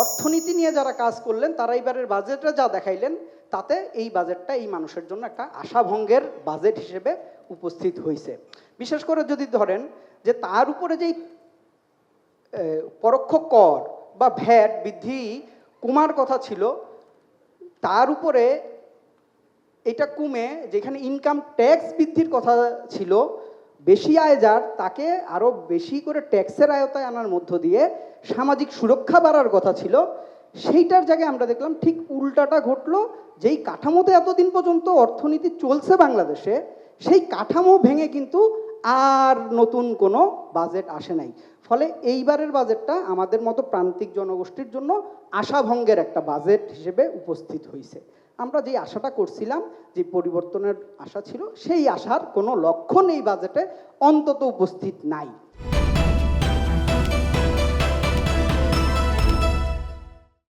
অর্থনীতি নিয়ে যারা কাজ করলেন, তারা এইবারের বাজেটে যা দেখাইলেন, তাতে এই বাজেটটা এই মানুষের জন্য একটা আশাভঙ্গের বাজেট হিসেবে উপস্থিত হয়েছে বিশেষ করে যদি ধরেন যে তার উপরে যেই পরোক্ষ কর বা ভ্যাট বৃদ্ধি কমার কথা ছিল, তার উপরে এটা কমে যেখানে ইনকাম ট্যাক্স বৃদ্ধির কথা ছিল, বেশি আয় যার, তাকে আরও বেশি করে ট্যাক্সের আয়তায় আনার মধ্য দিয়ে সামাজিক সুরক্ষা বাড়ার কথা ছিল, সেইটার জায়গায় আমরা দেখলাম ঠিক উল্টাটা ঘটলো, যেই কাঠামোতে এতদিন পর্যন্ত অর্থনীতি চলছে বাংলাদেশে, সেই কাঠামো ভেঙে কিন্তু আর নতুন কোনো বাজেট আসে নাই। ফলে এইবারের বাজেটটা আমাদের মতো প্রান্তিক জনগোষ্ঠীর জন্য আশাভঙ্গের একটা বাজেট হিসেবে উপস্থিত হয়েছে আমরা যে আশাটা করছিলাম, যে পরিবর্তনের আশা ছিল, সেই আশার কোনো লক্ষণ এই বাজেটে অন্তত উপস্থিত নাই।